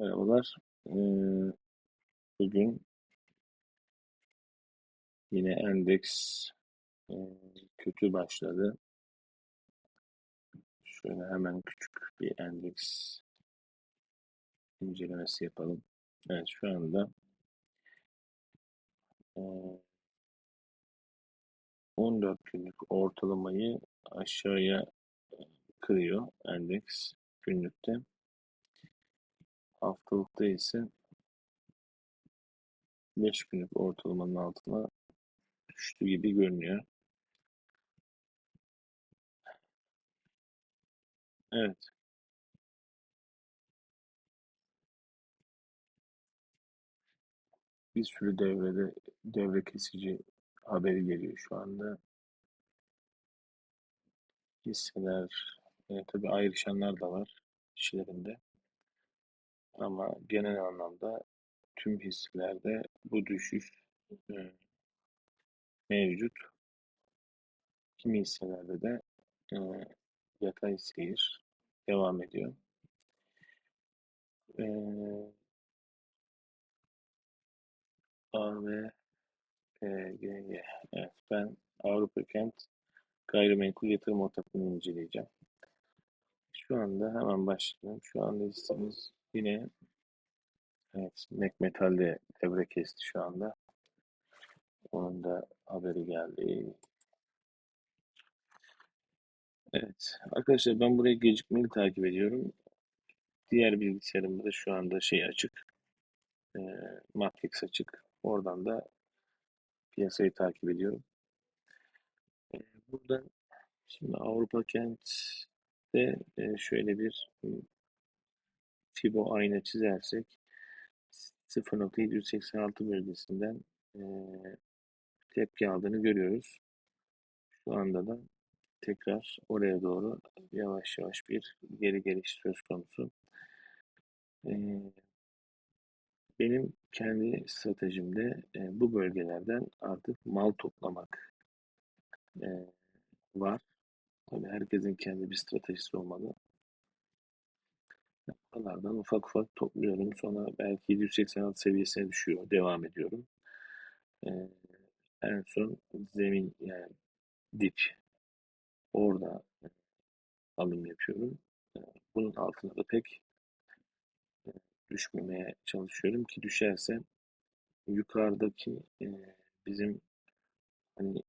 Merhabalar. Ee, bugün yine endeks e, kötü başladı. Şöyle hemen küçük bir endeks incelemesi yapalım. Evet şu anda e, 14 günlük ortalamayı aşağıya e, kırıyor endeks günlükte. Haftalıkta ise 5 günlük ortalamanın altına düştü gibi görünüyor. Evet. Bir sürü devrede devre kesici haberi geliyor şu anda. Hisseler e, tabii ayrışanlar da var kişilerinde. Ama genel anlamda tüm hisselerde bu düşüş e, mevcut. Kimi hisselerde de e, yatay seyir devam ediyor. E, A ve PGY. Evet, ben Avrupa Kent Gayrimenkul Yatırım Ortaklığı'nı inceleyeceğim. Şu anda hemen başlayalım. Şu anda hissemiz yine evet, Mek Metal de devre kesti şu anda. Onun da haberi geldi. Evet. Arkadaşlar ben burayı gecikmeli takip ediyorum. Diğer bilgisayarımda da şu anda şey açık. E, Matrix açık. Oradan da piyasayı takip ediyorum. E, burada şimdi Avrupa Kent'te e, şöyle bir Fibo ayna çizersek 0.786 bölgesinden e, tepki aldığını görüyoruz. Şu anda da tekrar oraya doğru yavaş yavaş bir geri geliş söz konusu. Ee, benim kendi stratejimde e, bu bölgelerden artık mal toplamak e, var. Tabii herkesin kendi bir stratejisi olmalı. Buralardan ufak ufak topluyorum. Sonra belki 786 seviyesine düşüyor. Devam ediyorum. Ee, en son zemin yani dip orada alım yapıyorum. Bunun altına da pek düşmemeye çalışıyorum ki düşerse yukarıdaki bizim hani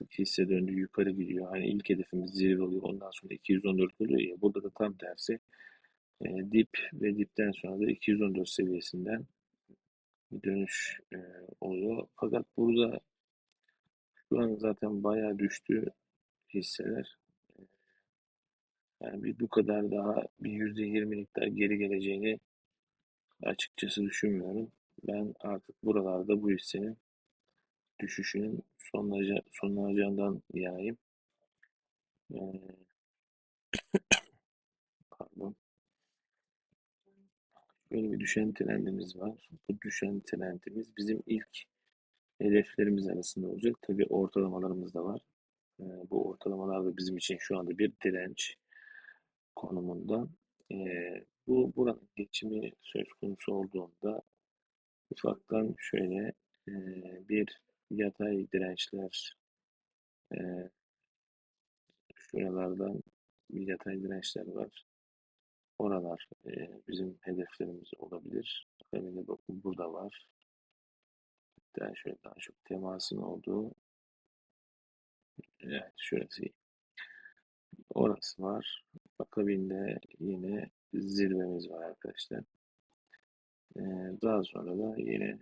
artık hisse döndü yukarı gidiyor. Hani ilk hedefimiz zirve oluyor. Ondan sonra 214 oluyor ya. Burada da tam tersi e, dip ve dipten sonra da 214 seviyesinden bir dönüş e, oluyor. Fakat burada şu an zaten bayağı düştü hisseler. Yani bir bu kadar daha bir yüzde yirmilik daha geri geleceğini açıkçası düşünmüyorum. Ben artık buralarda bu hissenin düşüşünün sonlanacağı, sonlanacağından yanayım. Ee, pardon. Böyle bir düşen trendimiz var. Bu düşen trendimiz bizim ilk hedeflerimiz arasında olacak. Tabii ortalamalarımız da var. Ee, bu ortalamalar da bizim için şu anda bir direnç konumunda. Ee, bu buranın geçimi söz konusu olduğunda ufaktan şöyle e, bir yatay dirençler e, şuralardan bir yatay dirençler var. Oralar e, bizim hedeflerimiz olabilir. Akabinde bakın burada var. Hatta şöyle daha çok temasın olduğu evet şurası orası var. Akabinde yine zirvemiz var arkadaşlar. Ee, daha sonra da yine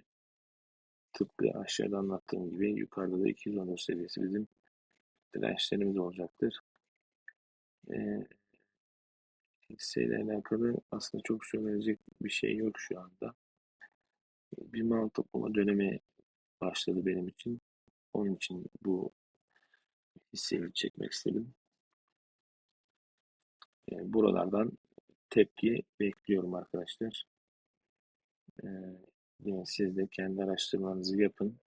tıpkı aşağıda anlattığım gibi yukarıda da 214 seviyesi bizim dirençlerimiz olacaktır. Ee, hisseyle alakalı aslında çok söylenecek bir şey yok şu anda. Bir mal toplama dönemi başladı benim için. Onun için bu hisseyi çekmek istedim. Ee, buralardan tepki bekliyorum arkadaşlar. Ee, yine siz de kendi araştırmanızı yapın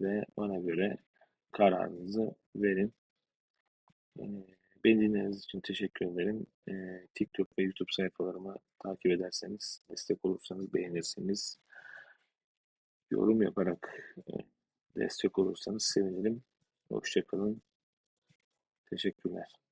ve bana göre kararınızı verin. Ee, Beni dinlediğiniz için teşekkür ederim. Ee, TikTok ve YouTube sayfalarımı takip ederseniz, destek olursanız, beğenirseniz, yorum yaparak e, destek olursanız sevinirim. Hoşçakalın. Teşekkürler.